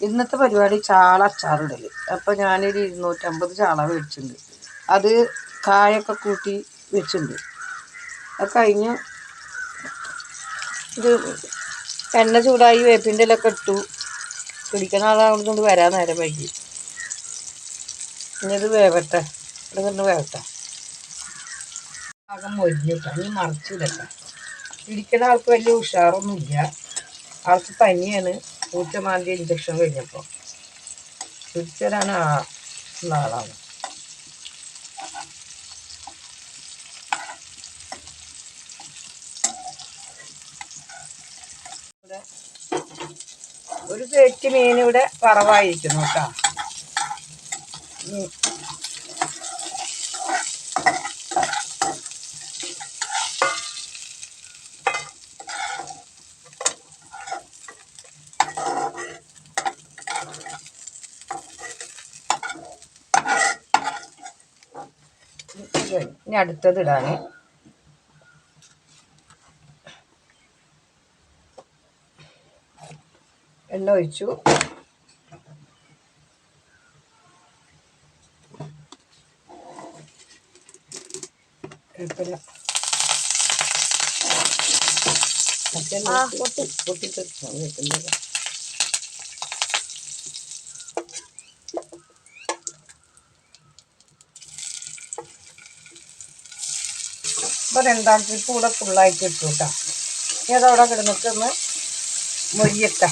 ഇന്നത്തെ പരിപാടി ചാള അച്ചാറിടൽ. അപ്പൊ ഞാനൊരു ഇരുന്നൂറ്റമ്പത് ചാള മേടിച്ചിട്ടുണ്ട്. അത് കായൊക്കെ കൂട്ടി വെച്ചിട്ടുണ്ട്. അത് കഴിഞ്ഞ് ഇത് എണ്ണ ചൂടായി വേപ്പിന്റെ ഇലൊക്കെ ഇട്ടു. പിടിക്കുന്ന ആളാകുന്നതുകൊണ്ട് വരാൻ നേരം വൈകി. ഇനി ഇത് വേവട്ടെ. ഇവിടെ നിന്ന് വേവട്ടെ. ഭാഗം മൊരിഞ്ഞു ഇനി മറിച്ചിടട്ടെ. പിടിക്കണ ആൾക്ക് വലിയ ഉഷാറൊന്നുമില്ല. ആൾക്ക് പനിയാണ്. പൂച്ചമാന്തി ഇഞ്ചക്ഷൻ കഴിഞ്ഞപ്പോൾ പിടിച്ചതാണ് ആ നാളാണ്. ഒരു പേറ്റ് മീൻ ഇവിടെ പറവായിരിക്കുന്നു കേട്ടോ. ഇനി അടുത്തത് ഇടാൻ എണ്ണ ഒഴിച്ചു. കുഴപ്പമില്ല. പൊട്ടി. പൊട്ടിത്തെറിച്ചു വെക്കുന്നത് ഇപ്പൊ രണ്ടാം ട്രിപ്പ് കൂടെ ഫുള്ളായിട്ട് ഇട്ടു കേട്ടോ ഇനി അതവിടെ കിടന്നിട്ട് ഒന്ന് മൊരിയട്ടെ.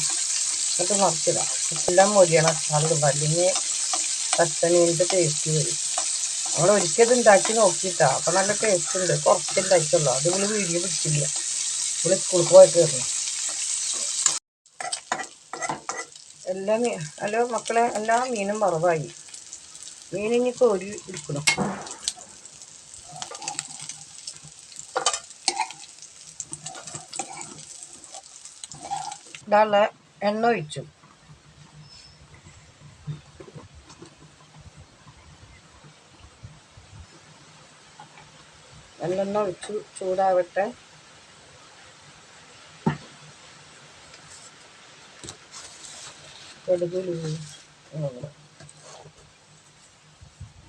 എന്നിട്ട് മറിച്ചിടാം. എല്ലാം മൊരിയണം. അതുകൊണ്ട് അല്ലെങ്കിൽ പച്ചനീന്റെ ടേസ്റ്റ് വരും. നമ്മൾ ഒരിക്കലും ഉണ്ടാക്കി നോക്കിയിട്ടാ. അപ്പൊ നല്ല ടേസ്റ്റ് ഉണ്ട്. കുറച്ച് ഉണ്ടാക്കിയുള്ളൂ അത് ഇവൾ വീഡിയോ പിടിച്ചില്ല ഇവൾ സ്കൂളിൽ പോയിട്ട് വരണം എല്ലാ മീ ഹലോ മക്കളെ എല്ലാ മീനും വറവായി മീനിനി കോരി എടുക്കണം ഇടാനുള്ള എണ്ണ ഒഴിച്ചു. എള്ളെണ്ണ ഒഴിച്ചു ചൂടാവട്ടെ.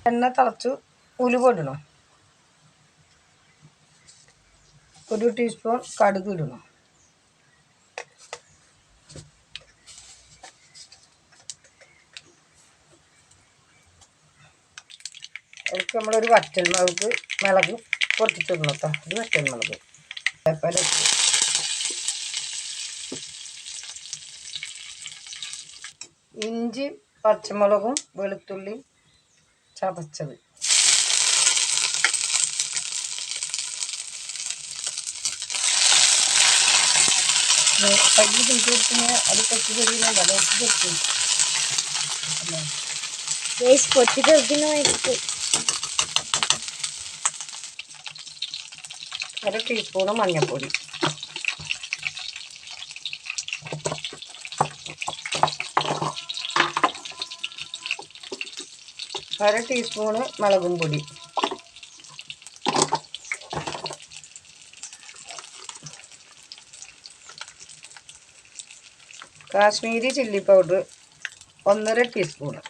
എണ്ണ തിളച്ചു ഉലുവ ഇടണം. ഒരു ടീസ്പൂൺ കടുക് അതിലേക്ക് നമ്മളൊരു വറ്റൽ മുളക് മുളക് പൊട്ടിച്ചിടണം കേട്ടോ ഒരു വറ്റൽ മുളക്. ഇട്ടു. ഇഞ്ചി പച്ചമുളകും വെളുത്തുള്ളി ചതച്ചത്. പയ്യ തീറ്റി കൊടുക്കുന്ന അത് കൊച്ചു ഒത്തു തെറ്റും ഗൈസ് പൊട്ടി അര ടീസ്പൂണ് മഞ്ഞൾപ്പൊടി. അര ടീസ്പൂണ് മുളകും പൊടി. കാശ്മീരി ചില്ലി പൗഡർ ഒന്നര ടീസ്പൂണ്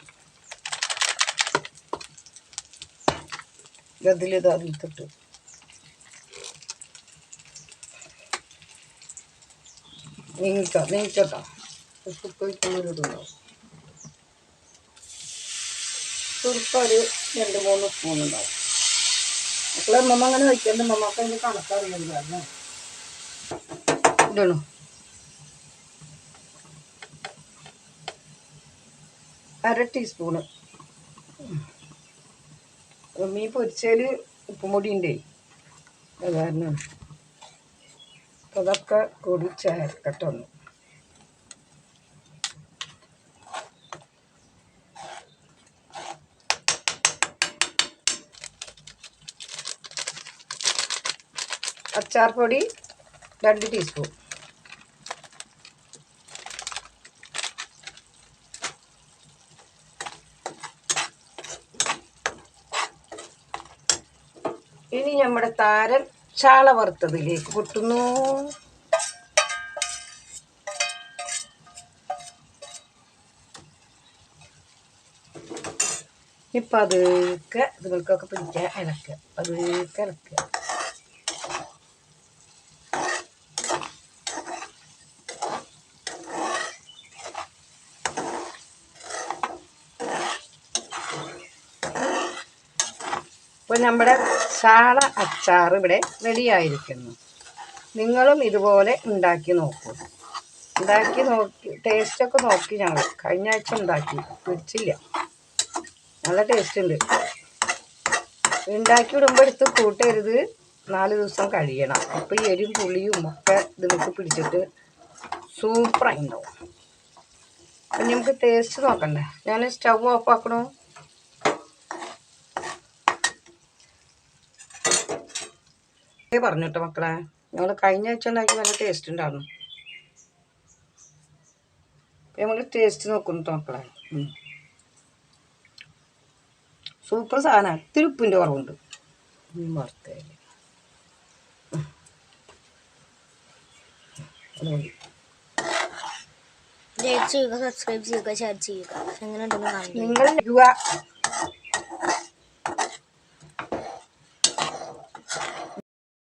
നീങ്ങിക്കോ നീങ്ങിക്കോട്ടോ. സുപ്പൊഴിക്കുമ്പോഴുണ്ടാവും സുറുപ്പ് ഒരു രണ്ട് മൂന്ന് സ്പൂൺ ഉണ്ടാവും മക്കളെ അമ്മമ്മ അങ്ങനെ വയ്ക്കേണ്ട. അമ്മമ്മക്ക് അതിന്റെ കണക്കറിയുന്നത് കാരണം അര ടീസ്പൂണ്. മീൻ പൊരിച്ചതിൽ ഉപ്പുമുടി ഉണ്ടേ അത് കാരണം അതൊക്കെ കൂടി ചേർക്കട്ടെ ഒന്ന്. അച്ചാർ പൊടി രണ്ട് ടീസ്പൂൺ ഇനി നമ്മുടെ താരൻ ചാള വറുത്തതിലേക്ക് പൊട്ടുന്നു ഇപ്പം അതൊക്കെ ഇതുങ്ങൾക്കൊക്കെ പിടിക്കാൻ ഇളക്കുക അതൊക്കെ ഇളക്കുക അപ്പോൾ നമ്മുടെ ചാള അച്ചാർ ഇവിടെ റെഡിയായിരിക്കുന്നു. നിങ്ങളും ഇതുപോലെ ഉണ്ടാക്കി നോക്കൂ. ഉണ്ടാക്കി നോക്കി ടേസ്റ്റൊക്കെ നോക്കി ഞങ്ങൾ. കഴിഞ്ഞ ആഴ്ച ഉണ്ടാക്കി. പിടിച്ചില്ല. നല്ല ടേസ്റ്റ് ഉണ്ട്. ഉണ്ടാക്കി വിടുമ്പോൾ എടുത്ത് കൂട്ടരുത്. നാല് ദിവസം കഴിയണം. അപ്പോൾ എരിവും പുളിയും ഒക്കെ ഇത് നമുക്ക് പിടിച്ചിട്ട് സൂപ്പറായി ഉണ്ടാവും. അപ്പം നമുക്ക് ടേസ്റ്റ് നോക്കണ്ടേ? ഞാൻ സ്റ്റവ് ഓഫ് ആക്കണോ? ഏ പറഞ്ഞു കേട്ടോ മക്കളെ. ഞങ്ങൾ കഴിഞ്ഞ ആഴ്ച ഉണ്ടാക്കി നല്ല ടേസ്റ്റ് ഉണ്ടായിരുന്നു. നമ്മൾ ടേസ്റ്റ് നോക്കുന്നു കേട്ടോ മക്കളെ. സൂപ്പർ സാധനമാണ് ഇത്തിരി ഉപ്പിന്റെ കുറവുണ്ട്. ലൈക്ക് ചെയ്യുക സബ്സ്ക്രൈബ് ചെയ്യുക ഷെയർ ചെയ്യുക. എങ്ങനെ ഉണ്ടെന്ന് കാണുക നിങ്ങൾ